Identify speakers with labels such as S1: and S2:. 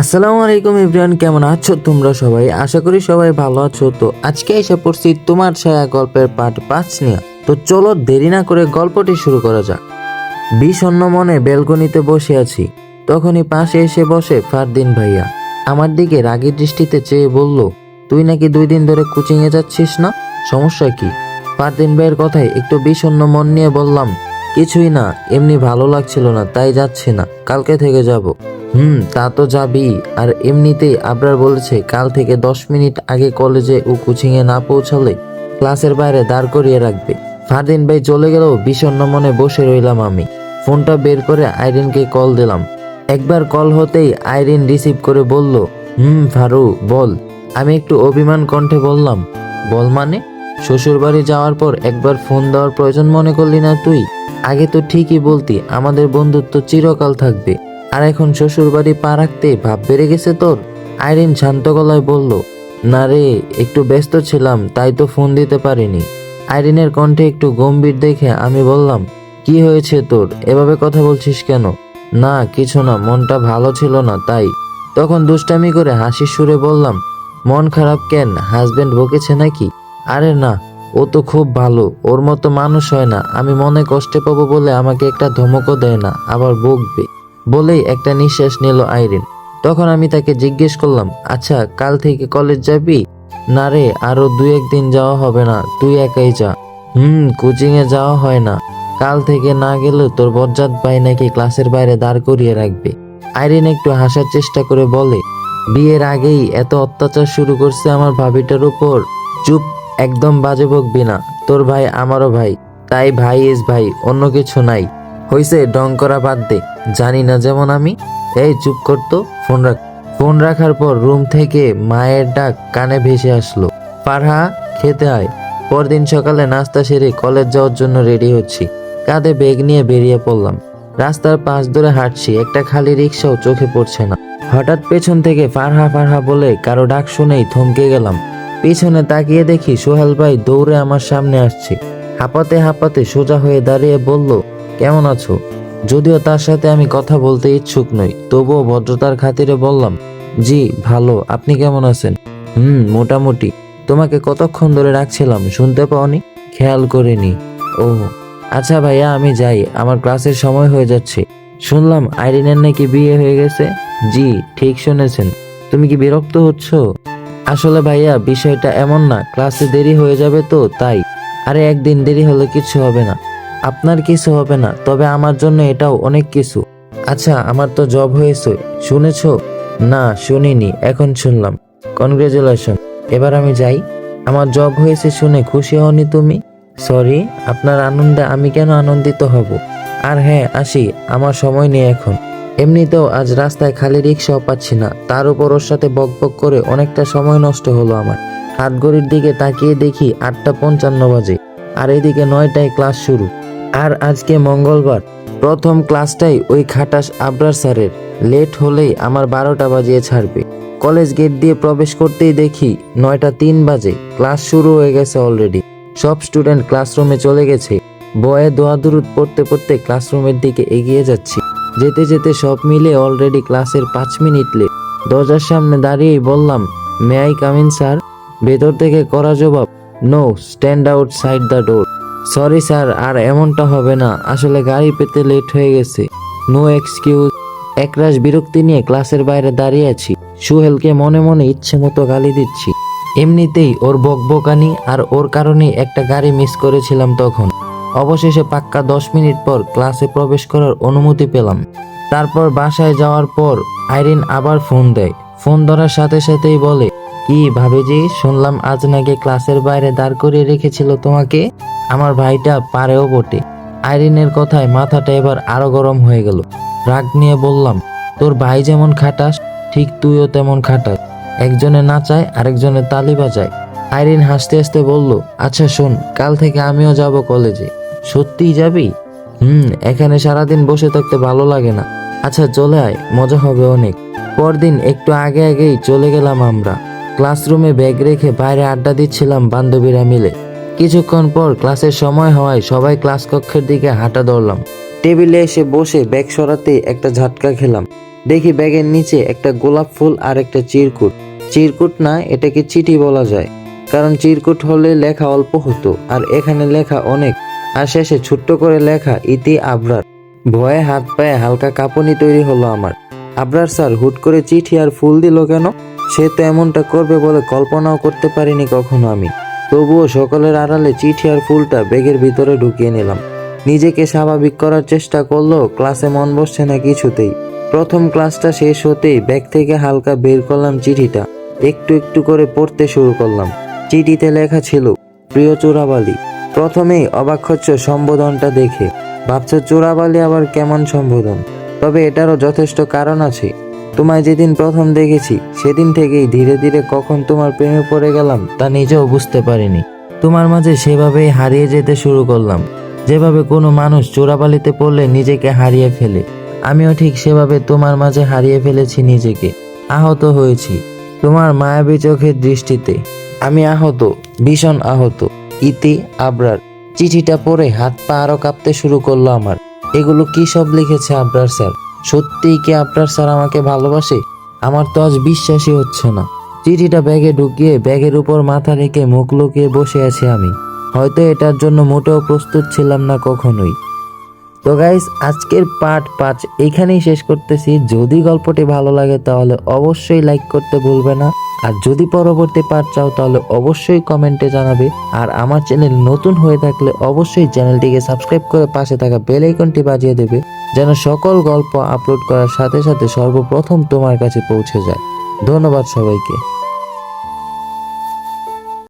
S1: আসসালামু আলাইকুম ইব্রান, কেমন আছো তোমরা সবাই? আশা করি সবাই ভালো আছো। তো আজকে এসে পড়ছি তোমার ছায়া গল্পের পার্ট পাঁচ নিয়ে। তো চলো দেরি না করে গল্পটি শুরু করা যাক। বিষণ্ণ মনে বেলকনিতে বসে আছি। তখনই পাশে এসে বসে ফারদিন ভাইয়া। আমার দিকে রাগী দৃষ্টিতে চেয়ে বলল, তুই নাকি দুই দিন ধরে কোচিংয়ে যাচ্ছিস না? সমস্যা কি? ফারদিন ভাইয়ের কথায় একটু বিষণ্ণ মন নিয়ে বললাম কিছুই না, এমনি ভালো লাগছিল না, তাই যাচ্ছি না, কালকে থেকে যাব। হুম, তা তো যাবি আর এমনিতেই আবরার বলেছে কাল থেকে দশ মিনিট আগে কলেজে ও কোচিংয়ে না পৌঁছালে ক্লাসের বাইরে দাঁড় করিয়ে রাখবে। ফারদিন ভাই চলে গেলেও বিষণ্ণ মনে বসে রইলাম আমি। ফোনটা বের করে আইরিনকে কল দিলাম। একবার কল হতেই আইরিন রিসিভ করে বলল, হুম, ফারু, বল। আমি একটু অভিমান কণ্ঠে বললাম, বল মানে? শ্বশুর বাড়ি যাওয়ার পর একবার ফোন দেওয়ার প্রয়োজন মনে করলি না তুই? আগে তো ঠিকই বলতি, আমাদের বন্ধুত্ব চিরকাল থাকবে। আর এখন শ্বশুর বাড়ি পা রাখতে ভাব বেড়ে গেছে তোর? আইরিন শান্ত গলায় বলল, না রে, একটু ব্যস্ত ছিলাম, তাই তো ফোন দিতে পারিনি। আইরিনের কণ্ঠে একটু গম্ভীর দেখে আমি বললাম, কি হয়েছে তোর? এভাবে কথা বলছিস কেন? না, কিছু না, মনটা ভালো ছিল না, তাই। তখন দুষ্টামি করে হাসির সুরে বললাম, মন খারাপ কেন? হাজবেন্ড বকেছে নাকি? আরে না ও তো খুব ভালো, ওর মতো মানুষ হয় না, আমি মনে কষ্টে পাবো বলে আমাকে একটা ধমকও দেয় না, আবার বকবে। বলেই একটা নিঃশ্বাস নিল আইরিন। তখন আমি তাকে জিজ্ঞেস করলাম আচ্ছা কাল থেকে কলেজ যাবি? না রে, আরও দু একদিন যাওয়া হবে না, তুই একাই যা। হুম কোচিং এ যাওয়া হয় না। কাল থেকে না গেলে তোর বজ্জাত ভাই নাকি ক্লাসের বাইরে দাঁড় করিয়ে রাখবে। আইরিন একটু হাসার চেষ্টা করে বলে, বিয়ের আগেই এত অত্যাচার শুরু করছে আমার ভাবিটার উপর? চুপ একদম বাজে বকবি না। তোর ভাই আমারও ভাই। তাই ভাই ইজ ভাই, অন্য কিছু নাই। হইছে ডং করা বাদ দে। জানি না যেমন আমি। এই চুপ করতো ফোন রাখ। ফোন রাখার পর রুম থেকে মায়ের ডাক কানে ভেসে আসলো। ফারহা, খেতে আয়। পরদিন সকালে নাস্তা সেরে কলেজ যাওয়ার জন্য রেডি হচ্ছি। কাঁধে ব্যাগ নিয়ে বেরিয়ে পড়লাম। রাস্তার পাশ ধরে হাঁটছি। একটা খালি রিক্সাও চোখে পড়ছে না। হঠাৎ পেছন থেকে ফারহা ফারহা বলে কারও ডাক শুনেই থমকে গেলাম। পিছনে তাকিয়ে দেখি সোহেল ভাই দৌড়ে আমার সামনে আসছে। হাঁপাতে হাঁপাতে সোজা হয়ে দাঁড়িয়ে বলল, কেমন আছো? যদিও তার সাথে আমি কথা বলতে ইচ্ছুক নই, তবুও ভদ্রতার খাতিরে বললাম, জি, ভালো, আপনি কেমন আছেন? হুম, মোটামুটি। তোমাকে কতক্ষণ ধরে রাখছিলাম, শুনতে পাওনি? খেয়াল করিনি। ও আচ্ছা ভাইয়া, আমি যাই, আমার ক্লাসের সময় হয়ে যাচ্ছে। শুনলাম আইরিনের নাকি বিয়ে হয়ে গেছে? জি, ঠিক শুনেছেন। তুমি কি বিরক্ত হচ্ছ? আসলে ভাইয়া, বিষয়টা এমন না, ক্লাসে দেরি হয়ে যাবে তো, তাই। আরে একদিন দেরি হলে কিছু হবে না। আপনার কিছু হবে না, তবে আমার জন্য এটাও অনেক কিছু। আচ্ছা আমার তো জব হয়েছে, শুনেছ? না, শুনিনি, এখন শুনলাম। কনগ্রেচুলেশন এবার আমি যাই। আমার জব হয়েছে শুনে খুশি হওনি তুমি? সরি আপনার আনন্দে আমি কেন আনন্দিত হব? আর হ্যাঁ আসি, আমার সময় নেই এখন। এমনিতেও আজ রাস্তায় খালি রিক্সাও পাচ্ছি না। তার উপর ওর সাথে বকবক করে অনেকটা সময় নষ্ট হলো আমার। হাত ঘড়ির দিকে তাকিয়ে দেখি আটটা পঞ্চান্ন বাজে, আর এদিকে নয়টায় ক্লাস শুরু। আর আজকে মঙ্গলবার, প্রথম ক্লাসটাই ওই খাটাস আবরার স্যারের। লেট হলেই আমার বারোটা বাজিয়ে ছাড়বে। কলেজ গেট দিয়ে প্রবেশ করতেই দেখি নয়টা তিন বাজে, ক্লাস শুরু হয়ে গেছে অলরেডি সব স্টুডেন্ট ক্লাসরুমে চলে গেছে। বয়ে দোয়া দুরুদ পড়তে পড়তে ক্লাসরুমের দিকে এগিয়ে যাচ্ছি। যেতে যেতে সব মিলে অলরেডি ক্লাসের পাঁচ মিনিট লেট দরজার সামনে দাঁড়িয়েই বললাম মে আই কামিন স্যার ভেতর থেকে করা জবাব no stand outside the door sorry sir আর এমনটা হবে না। আসলে গাড়ি পেতে লেট হয়ে গেছে। নো এক্সকিউজ একরাশ বিরক্তি নিয়ে ক্লাসের বাইরে দাঁড়িয়ে আছি। সুহেলকে মনে মনে ইচ্ছে মতো গালি দিচ্ছি। এমনিতেই ওর বকবকানি আর ওর কারণেই একটা গাড়ি মিস করেছিলাম তখন। অবশেষে পাক্কা দশ মিনিট পর ক্লাসে প্রবেশ করার অনুমতি পেলাম। তারপর বাসায় যাওয়ার পর আইরিন আবার ফোন দেয়। ফোন ধরার সাথে সাথেই বলে, কি ভাবেজি, শুনলাম আজ নাকি ক্লাসের বাইরে দাঁড় করিয়ে রেখেছিল তোমাকে? আমার ভাইটা পারেও বটে। আইরিনের কথায় মাথাটা এবার আরও গরম হয়ে গেল। রাগ নিয়ে বললাম, তোর ভাই যেমন খাটাস, ঠিক তুইও তেমন খাটাস। একজনে নাচায়, আরেকজনে তালি বাজায়। আইরিন হাসতে হাসতে বলল আচ্ছা শোন, কাল থেকে আমিও যাব কলেজে। সত্যিই যাবি? হুম, এখানে সারাদিন বসে থাকতে ভালো লাগে না। আচ্ছা চলে আয়, মজা হবে অনেক। পরদিন একটু আগে আগেই চলে গেলাম আমরা। ক্লাসরুমে ব্যাগ রেখে বাইরে আড্ডা দিচ্ছিলাম বান্ধবীরা মিলে। কিছুক্ষণ পর ক্লাসের সময় হওয়ায় সবাই ক্লাস কক্ষের দিকে হাঁটা ধরলাম। টেবিলে এসে বসে ব্যাগ সরাতে একটা ঝাটকা খেলাম। দেখি ব্যাগের নিচে একটা গোলাপ ফুল আর একটা চিরকুট। চিরকুট না, এটাকে চিঠি বলা যায়। কারণ চিরকুট হলে লেখা অল্প হতো, আর এখানে লেখা অনেক। আর শেষে ছোট্ট করে লেখা, ইতি আবরার। ভয়ে হাত পায়ে হালকা কাঁপুনি তৈরি হলো আমার। আবরার স্যার হুট করে চিঠি আর ফুল দিল কেন? সে তো এমনটা করবে বলে কল্পনাও করতে পারিনি কখনো আমি। তবুও সকলের আড়ালে চিঠি আর ফুলটা ব্যাগের ভিতরে ঢুকিয়ে নিলাম। নিজেকে স্বাভাবিক করার চেষ্টা করলেও ক্লাসে মন বসছে না কিছুতেই। প্রথম ক্লাসটা শেষ হতেই ব্যাগ থেকে হালকা বের করলাম চিঠিটা। একটু একটু করে পড়তে শুরু করলাম। চিঠিতে লেখা ছিল, প্রিয় চোরাবালি প্রথমেই অবাক হচ্ছ সম্বোধনটা দেখে। ভাবছ চোরাবালি আবার কেমন সম্বোধন। তবে এটারও যথেষ্ট কারণ আছে। তোমায় যেদিন প্রথম দেখেছি, সেদিন থেকেই ধীরে ধীরে কখন তোমার প্রেমে পড়ে গেলাম তা নিজেও বুঝতে পারিনি। তোমার মাঝে সেভাবেই হারিয়ে যেতে শুরু করলাম। যেভাবে কোনো মানুষ চোরাবালিতে পড়লে নিজেকে হারিয়ে ফেলে, আমিও ঠিক সেভাবে তোমার মাঝে হারিয়ে ফেলেছি নিজেকে। আহত হয়েছি। তোমার মায়াবী চোখের দৃষ্টিতে। আমি আহত, ভীষণ আহত। ইতি আবরার। চিঠিটা পড়ে হাত পা আরও কাঁপতে শুরু করল আমার। এগুলো কি সব লিখেছে আবরার স্যার? সত্যিই কি আবরার স্যার আমাকে ভালোবাসে? আমার তো আজ বিশ্বাসই হচ্ছে না। চিঠিটা ব্যাগে ঢুকিয়ে ব্যাগের উপর মাথা রেখে মুখ লুকিয়ে বসে আছি আমি। হয়তো এটার জন্য মোটেও প্রস্তুত ছিলাম না কখনোই। তো গাইস আজকের পার্ট পাঁচ এখানেই শেষ করতেছি। যদি গল্পটি ভালো লাগে তাহলে অবশ্যই লাইক করতে ভুলবে না। আর যদি পরবর্তী পার্ট চাও তাহলে অবশ্যই কমেন্টে জানাবে। আর আমার চ্যানেল নতুন হয়ে থাকলে অবশ্যই চ্যানেলটিকে সাবস্ক্রাইব করে পাশে থাকা বেল আইকনটি বাজিয়ে দেবে, যেন সকল গল্প আপলোড করার সাথে সাথে সর্বপ্রথম তোমার কাছে পৌঁছে যায়। ধন্যবাদ সবাইকে।